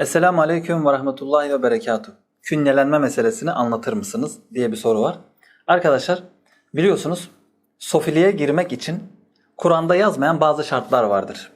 Esselamu Aleyküm ve Rahmetullahi ve Berekatuhu. Künyelenme meselesini anlatır mısınız diye bir soru var. Arkadaşlar biliyorsunuz sofiliğe girmek için Kur'an'da yazmayan bazı şartlar vardır.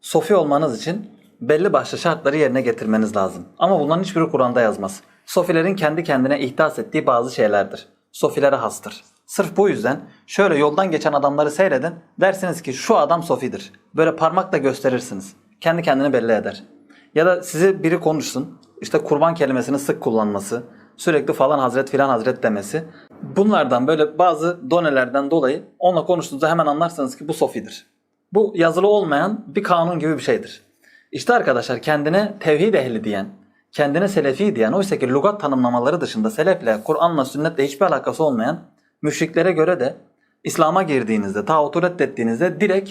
Sofi olmanız için belli başlı şartları yerine getirmeniz lazım. Ama bunların hiçbiri Kur'an'da yazmaz. Sofilerin kendi kendine ihdas ettiği bazı şeylerdir. Sofilere hastır. Sırf bu yüzden şöyle yoldan geçen adamları seyredin. Dersiniz ki şu adam sofidir. Böyle parmakla gösterirsiniz. Kendi kendini belli eder. Ya da sizi biri konuşsun. işte kurban kelimesini sık kullanması. Sürekli falan hazret filan hazret demesi. Bunlardan böyle bazı donelerden dolayı onunla konuştuğunuzda hemen anlarsınız ki bu sofidir. Bu yazılı olmayan bir kanun gibi bir şeydir. İşte arkadaşlar kendine tevhid ehli diyen, kendine selefi diyen, oysa ki lügat tanımlamaları dışında selefle, Kur'an'la, sünnetle hiçbir alakası olmayan müşriklere göre de İslam'a girdiğinizde, tağutu reddettiğinizde direkt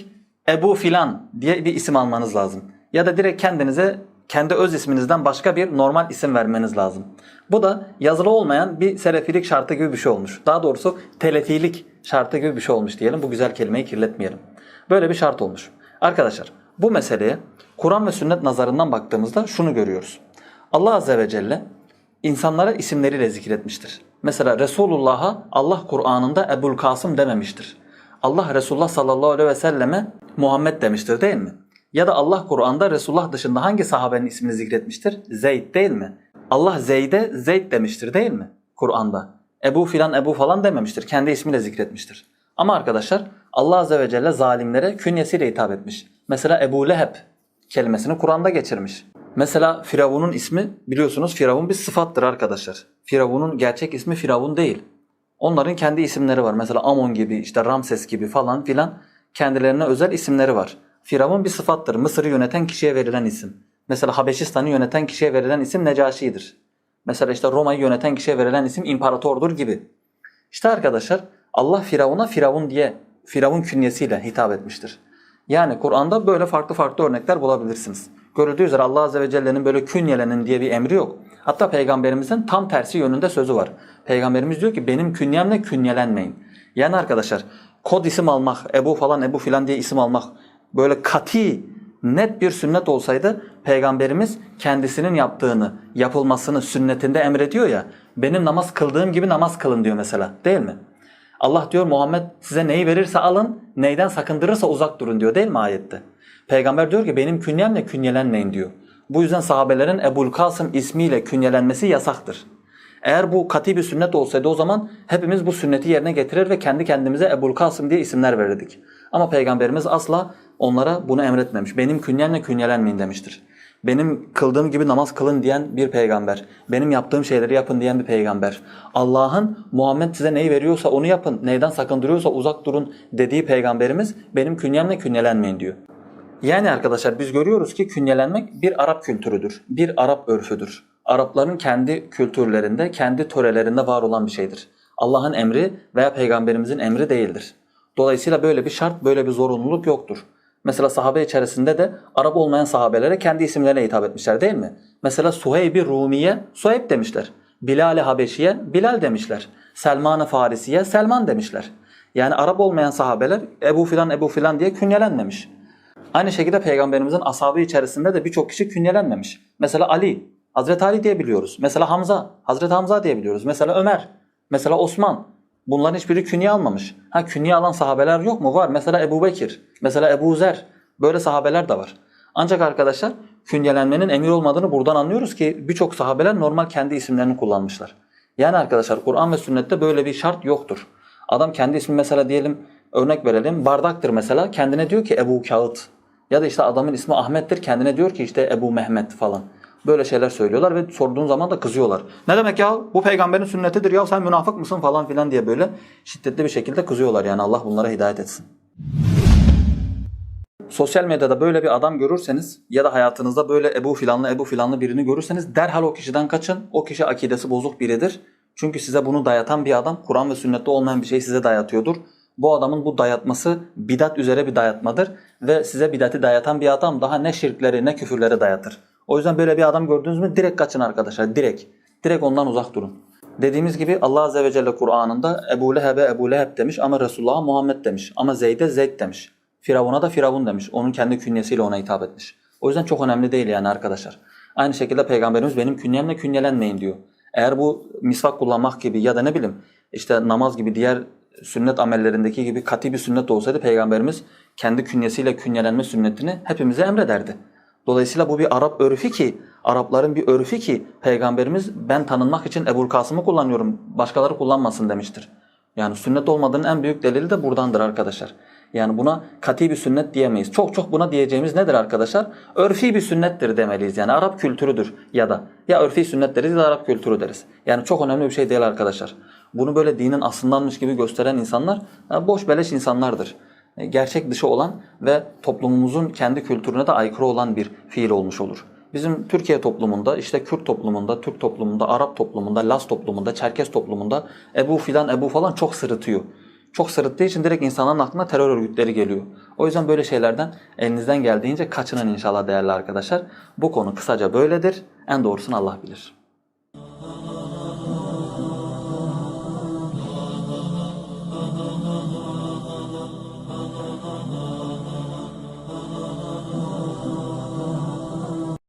Ebu filan diye bir isim almanız lazım. Ya da direkt kendinize kendi öz isminizden başka bir normal isim vermeniz lazım. Bu da yazılı olmayan bir selefilik şartı gibi bir şey olmuş. Daha doğrusu telefilik şartı gibi bir şey olmuş diyelim. Bu güzel kelimeyi kirletmeyelim. Böyle bir şart olmuş. Arkadaşlar bu meseleye Kur'an ve sünnet nazarından baktığımızda şunu görüyoruz. Allah Azze ve Celle insanlara isimleriyle zikretmiştir. Mesela Resulullah'a Allah Kur'an'ında Ebul Kasım dememiştir. Allah Resulullah sallallahu aleyhi ve selleme Muhammed demiştir değil mi? Ya da Allah Kur'an'da Resulullah dışında hangi sahabenin ismini zikretmiştir? Zeyd değil mi? Allah Zeyd'e Zeyd demiştir değil mi? Kur'an'da. Ebu filan Ebu falan dememiştir. Kendi ismiyle zikretmiştir. Ama arkadaşlar Allah Azze ve Celle zalimlere künyesiyle hitap etmiş. Mesela Ebu Leheb kelimesini Kur'an'da geçirmiş. Mesela Firavun'un ismi biliyorsunuz Firavun bir sıfattır arkadaşlar. Firavun'un gerçek ismi Firavun değil. Onların kendi isimleri var. Mesela Amon gibi, işte Ramses gibi falan filan kendilerine özel isimleri var. Firavun bir sıfattır. Mısır'ı yöneten kişiye verilen isim. Mesela Habeşistan'ı yöneten kişiye verilen isim Necaşi'dir. Mesela işte Roma'yı yöneten kişiye verilen isim imparatordur gibi. İşte arkadaşlar Allah Firavun'a Firavun diye Firavun künyesiyle hitap etmiştir. Yani Kur'an'da böyle farklı farklı örnekler bulabilirsiniz. Görüldüğü üzere Allah Azze ve Celle'nin böyle künyelenin diye bir emri yok. Hatta Peygamberimizin tam tersi yönünde sözü var. Peygamberimiz diyor ki benim künyemle künyelenmeyin. Yani arkadaşlar kod isim almak, Ebu falan Ebu filan diye isim almak böyle kati net bir sünnet olsaydı Peygamberimiz kendisinin yaptığını, yapılmasını sünnetinde emrediyor ya. Benim namaz kıldığım gibi namaz kılın diyor mesela değil mi? Allah diyor Muhammed size neyi verirse alın, neyden sakındırırsa uzak durun diyor değil mi ayette? Peygamber diyor ki benim künyemle künyelenmeyin diyor. Bu yüzden sahabelerin Ebul Kasım ismiyle künyelenmesi yasaktır. Eğer bu kati bir sünnet olsaydı o zaman hepimiz bu sünneti yerine getirir ve kendi kendimize Ebul Kasım diye isimler verirdik. Ama Peygamberimiz asla onlara bunu emretmemiş. Benim künyemle künyelenmeyin demiştir. Benim kıldığım gibi namaz kılın diyen bir peygamber. Benim yaptığım şeyleri yapın diyen bir peygamber. Allah'ın Muhammed size neyi veriyorsa onu yapın, neyden sakındırıyorsa uzak durun dediği peygamberimiz benim künyemle künyelenmeyin diyor. Yani arkadaşlar biz görüyoruz ki künyelenmek bir Arap kültürüdür. Bir Arap örfüdür. Arapların kendi kültürlerinde, kendi törelerinde var olan bir şeydir. Allah'ın emri veya peygamberimizin emri değildir. Dolayısıyla böyle bir şart, böyle bir zorunluluk yoktur. Mesela sahabe içerisinde de Arap olmayan sahabelere kendi isimlerine hitap etmişler değil mi? Mesela Suheyb-i Rumiye Suheyb demişler. Bilal-i Habeşiye Bilal demişler. Selman-ı Farisiye Selman demişler. Yani Arap olmayan sahabeler Ebu filan Ebu filan diye künyelenmemiş. Aynı şekilde peygamberimizin ashabı içerisinde de birçok kişi künyelenmemiş. Mesela Ali, Hazreti Ali diye biliyoruz. Mesela Hamza, Hazreti Hamza diye biliyoruz. Mesela Ömer, mesela Osman. Bunların hiçbiri künye almamış. Ha künye alan sahabeler yok mu? Var. Mesela Ebu Bekir, mesela Ebu Zer. Böyle sahabeler de var. Ancak arkadaşlar künyelenmenin emir olmadığını buradan anlıyoruz ki birçok sahabeler normal kendi isimlerini kullanmışlar. Yani arkadaşlar Kur'an ve sünnette böyle bir şart yoktur. Adam kendi ismi mesela diyelim örnek verelim bardaktır mesela kendine diyor ki Ebu Kağıt. Ya da işte adamın ismi Ahmet'tir kendine diyor ki işte Ebu Mehmet falan. Böyle şeyler söylüyorlar ve sorduğun zaman da kızıyorlar. Ne demek ya bu peygamberin sünnetidir ya sen münafık mısın falan filan diye böyle şiddetli bir şekilde kızıyorlar. Yani Allah bunlara hidayet etsin. Sosyal medyada böyle bir adam görürseniz ya da hayatınızda böyle Ebu filanlı Ebu filanlı birini görürseniz derhal o kişiden kaçın. O kişi akidesi bozuk biridir. Çünkü size bunu dayatan bir adam Kur'an ve sünnette olmayan bir şey size dayatıyordur. Bu adamın bu dayatması bidat üzere bir dayatmadır ve size bidati dayatan bir adam daha ne şirkleri ne küfürleri dayatır. O yüzden böyle bir adam gördünüz mü direkt kaçın arkadaşlar direkt. Direkt ondan uzak durun. Dediğimiz gibi Allah Azze ve Celle Kur'an'ında Ebu Leheb'e Ebu Leheb demiş ama Resulullah'a Muhammed demiş. Ama Zeyd'e Zeyd demiş. Firavun'a da Firavun demiş. Onun kendi künyesiyle ona hitap etmiş. O yüzden çok önemli değil yani arkadaşlar. Aynı şekilde Peygamberimiz benim künyemle künyelenmeyin diyor. Eğer bu misvak kullanmak gibi ya da ne bileyim işte namaz gibi diğer sünnet amellerindeki gibi katı bir sünnet olsaydı Peygamberimiz kendi künyesiyle künyelenme sünnetini hepimize emrederdi. Dolayısıyla bu bir Arap örfü ki, Arapların bir örfü ki Peygamberimiz ben tanınmak için Ebul Kasım'ı kullanıyorum, başkaları kullanmasın demiştir. Yani sünnet olmadığının en büyük delili de buradandır arkadaşlar. Yani buna kati bir sünnet diyemeyiz. Çok çok buna diyeceğimiz nedir arkadaşlar? Örfi bir sünnettir demeliyiz. Yani Arap kültürüdür ya da. Ya örfi sünnet deriz ya da Arap kültürü deriz. Yani çok önemli bir şey değil arkadaşlar. Bunu böyle dinin aslındanmış gibi gösteren insanlar boş beleş insanlardır. E, Gerçek dışı olan ve toplumumuzun kendi kültürüne de aykırı olan bir fiil olmuş olur. Bizim Türkiye toplumunda, işte Kürt toplumunda, Türk toplumunda, Arap toplumunda, Las toplumunda, Çerkes toplumunda Ebu filan, Ebu falan çok sırıtıyor. Çok sırıttığı için direkt insanların aklına terör örgütleri geliyor. O yüzden böyle şeylerden elinizden geldiğince kaçının inşallah değerli arkadaşlar. Bu konu kısaca böyledir. En doğrusunu Allah bilir.